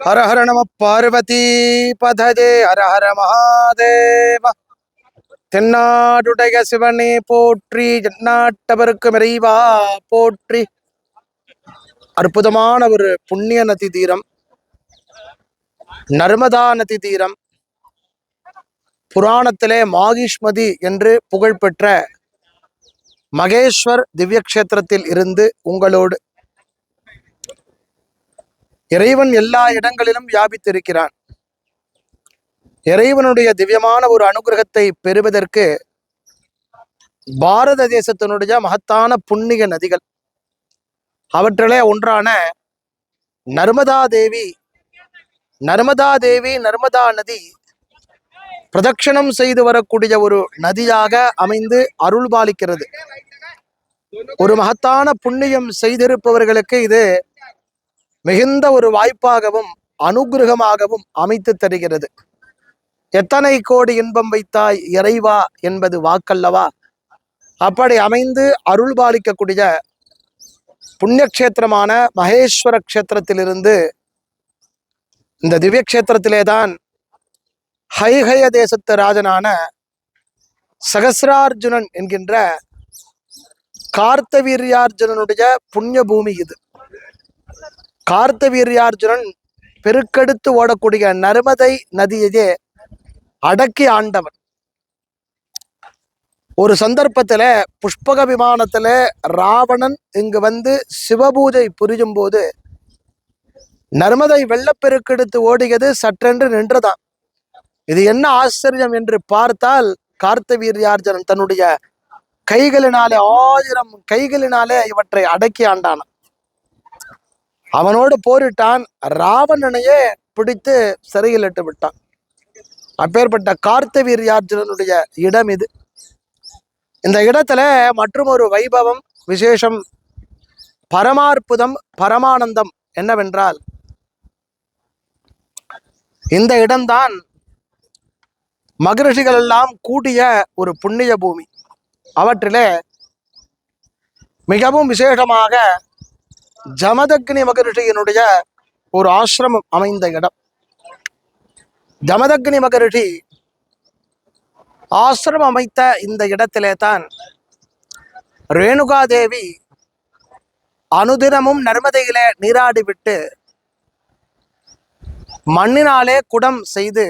ஹர ஹர நம பார்வதி பததே ஹர ஹர மகாதேவ தென்னாடுடைய சிவனே போற்றி ஜன்னாட்டவருக்கு மெறைவா போற்றி. அற்புதமான ஒரு புண்ணிய நதி தீரம் நர்மதா நதி தீரம். புராணத்திலே மாகிஷ்மதி என்று புகழ்பெற்ற மகேஸ்வர் திவ்யக்ஷேத்திரத்தில் இருந்து உங்களோடு இறைவன் எல்லா இடங்களிலும் வியாபித்திருக்கிறான். இறைவனுடைய திவ்யமான ஒரு அனுகிரகத்தை பெறுவதற்கு பாரத தேசத்தினுடைய மகத்தான புண்ணிய நதிகள். அவற்றிலே ஒன்றான நர்மதா தேவி நர்மதா தேவி நர்மதா நதி பிரதட்சணம் செய்து வரக்கூடிய ஒரு நதியாக அமைந்து அருள் பாலிக்கிறது ஒரு மகத்தான புண்ணியம் செய்திருப்பவர்களுக்கு இது மிகுந்த ஒரு வாய்ப்பாகவும் அனுகிரகமாகவும் அமைத்து தருகிறது. எத்தனை கோடி இன்பம் வைத்தாய் இறைவா என்பது வாக்கல்லவா? அப்படி அமைந்து அருள் பாலிக்கக்கூடிய புண்ணியக்ஷேத்திரமான மகேஸ்வர க்ஷேத்திரத்திலிருந்து இந்த திவ்ய கஷேத்திரத்திலே தான் ஹைஹய தேசத்து ராஜனான சகசிரார்ஜுனன் என்கின்ற கார்த்தவீரியார்ஜுனனுடைய புண்ணிய பூமி இது. கார்த்தவீரியார்ஜுனன் பெருக்கெடுத்து ஓடக்கூடிய நர்மதை நதியையே அடக்கி ஆண்டவன். ஒரு சந்தர்ப்பத்துல புஷ்பக விமானத்துல ராவணன் இங்கு வந்து சிவபூஜை புரியும் போது நர்மதை வெள்ளப்பெருக்கெடுத்து ஓடியது சற்றென்று நின்றதாம். இது என்ன ஆச்சரியம் என்று பார்த்தால் கார்த்தவீரியார்ஜுனன் தன்னுடைய கைகளினாலே ஆயிரம் கைகளினாலே இவற்றை அடக்கி ஆண்டானான் அவனோடு போரிட்டான். ராவணனையே பிடித்து சிறையில் இட்டு விட்டான். அப்பேற்பட்ட கார்த்தவீரியார்ஜுனனுடைய இடம் இது. இந்த இடத்துல மற்றும் ஒரு வைபவம் விசேஷம் பரமாற்புதம் பரமானந்தம் என்னவென்றால் இந்த இடம்தான் மகரிஷிகள் எல்லாம் கூடிய ஒரு புண்ணிய பூமி. அவற்றிலே மிகவும் விசேஷமாக ஜமதக்னி மகரிஷியினுடைய ஒரு ஆசிரமம் அமைந்த இடம். ஜமதக்னி மகரிஷி ஆசிரமம் அமைத்த இந்த இடத்திலே தான் ரேணுகாதேவி அனுதினமும் நர்மதையிலே நீராடிவிட்டு மண்ணினாலே குடம் செய்து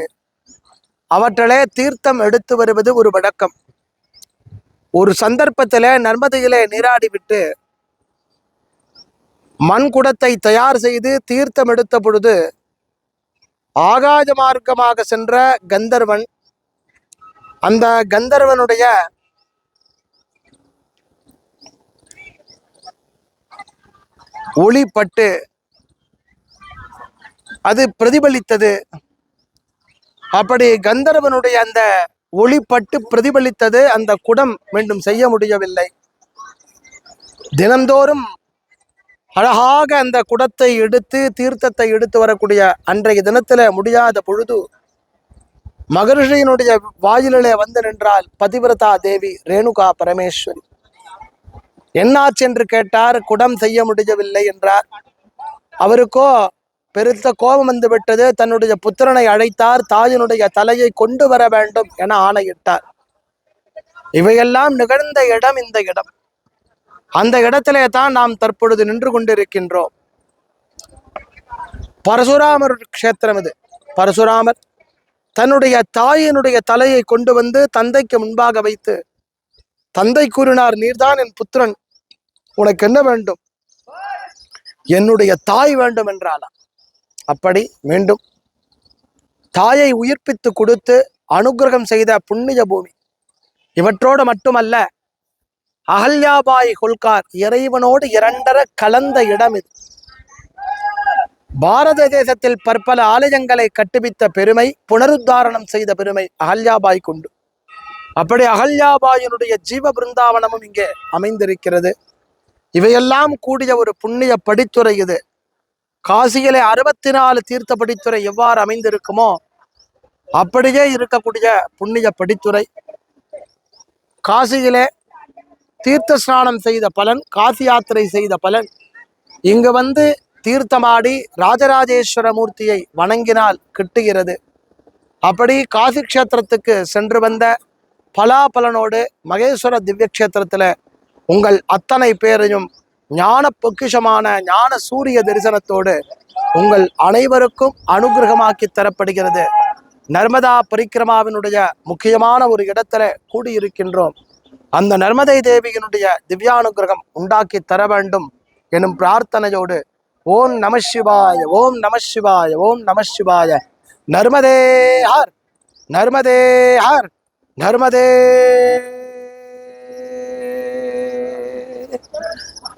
அவற்றிலே தீர்த்தம் எடுத்து வருவது ஒரு வழக்கம். ஒரு சந்தர்ப்பத்திலே நர்மதையிலே நீராடிவிட்டு மண்குடத்தை குடத்தை தயார் செய்து தீர்த்தம் எடுத்த பொழுது ஆகாய மார்க்கமாக சென்ற கந்தர்வன் அந்த கந்தர்வனுடைய ஒளிப்பட்டு அது பிரதிபலித்தது. அப்படி கந்தர்வனுடைய அந்த ஒளிப்பட்டு பிரதிபலித்தது அந்த குடம் மீண்டும் செய்ய முடியவில்லை. தினந்தோறும் அழகாக அந்த குடத்தை எடுத்து தீர்த்தத்தை எடுத்து வரக்கூடிய அன்றைய தினத்தில் முடியாத பொழுது மகரிஷியினுடைய வாயிலிலே வந்து நின்றால் பதிவிரதா தேவி ரேணுகா பரமேஸ்வரி. என்னாச்சு என்று கேட்டார் குடம் செய்ய முடியவில்லை என்றார். அவருக்கோ பெருத்த கோபம் வந்து விட்டது. தன்னுடைய புத்திரனை அழைத்தார் தாயினுடைய தலையை கொண்டு வர வேண்டும் என ஆணையிட்டார். இவையெல்லாம் நிகழ்ந்த இடம் இந்த இடம். அந்த இடத்திலே தான் நாம் தற்பொழுது நின்று கொண்டிருக்கின்றோம். பரசுராமர் க்ஷேத்திரம் இது. பரசுராமர் தன்னுடைய தாயினுடைய தலையை கொண்டு வந்து தந்தைக்கு முன்பாக வைத்து தந்தை கூறினார் நீர்தான் என் புத்திரன். உனக்கு என்ன வேண்டும்? என்னுடைய தாய் வேண்டும் என்றாளா அப்படி மீண்டும் தாயை உயிர்ப்பித்து கொடுத்து அனுகிரகம் செய்த புண்ணிய பூமி. இவற்றோடு மட்டுமல்ல அகல்யாபாய் கொல்கார் இறைவனோடு இரண்டர கலந்த இடம் இது. பாரத தேசத்தில் பற்பல ஆலயங்களை கட்டுவித்த பெருமை புனருத்தாரணம் செய்த பெருமை அகல்யாபாய் கொண்டு. அப்படி அகல்யாபாயினுடைய ஜீவ பிருந்தாவனமும் இங்கே அமைந்திருக்கிறது. இவையெல்லாம் கூடிய ஒரு புண்ணிய படித்துறை இது. காசியிலே அறுபத்தி நாலு தீர்த்த படித்துறை எவ்வாறு அமைந்திருக்குமோ அப்படியே இருக்கக்கூடிய புண்ணிய படித்துறை. காசியிலே தீர்த்த ஸ்நானம் செய்த பலன் காசி யாத்திரை செய்த பலன். இங்கு வந்து தீர்த்தமாடி ராஜராஜேஸ்வர மூர்த்தியை வணங்கினால் கிட்டுகிறது. அப்படி காசி கஷேத்திரத்துக்கு சென்று வந்த பலாபலனோடு மகேஸ்வர திவ்ய க்ஷேத்திரத்துல உங்கள் அத்தனை பேரையும் ஞான பொக்கிஷமான ஞான சூரிய தரிசனத்தோடு உங்கள் அனைவருக்கும் அனுகிரகமாக்கி தரப்படுகிறது. நர்மதா பரிக்கிரமாவினுடைய முக்கியமான ஒரு இடத்துல கூடியிருக்கின்றோம். அந்த நர்மதை தேவியினுடைய திவ்யானுகிரகம் உண்டாக்கி தர வேண்டும் எனும் பிரார்த்தனையோடு ஓம் நம சிவாய ஓம் நம சிவாய ஓம் நம சிவாய. நர்மதே ஹர் நர்மதே ஹர் நர்மதே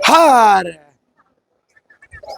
ஹார்.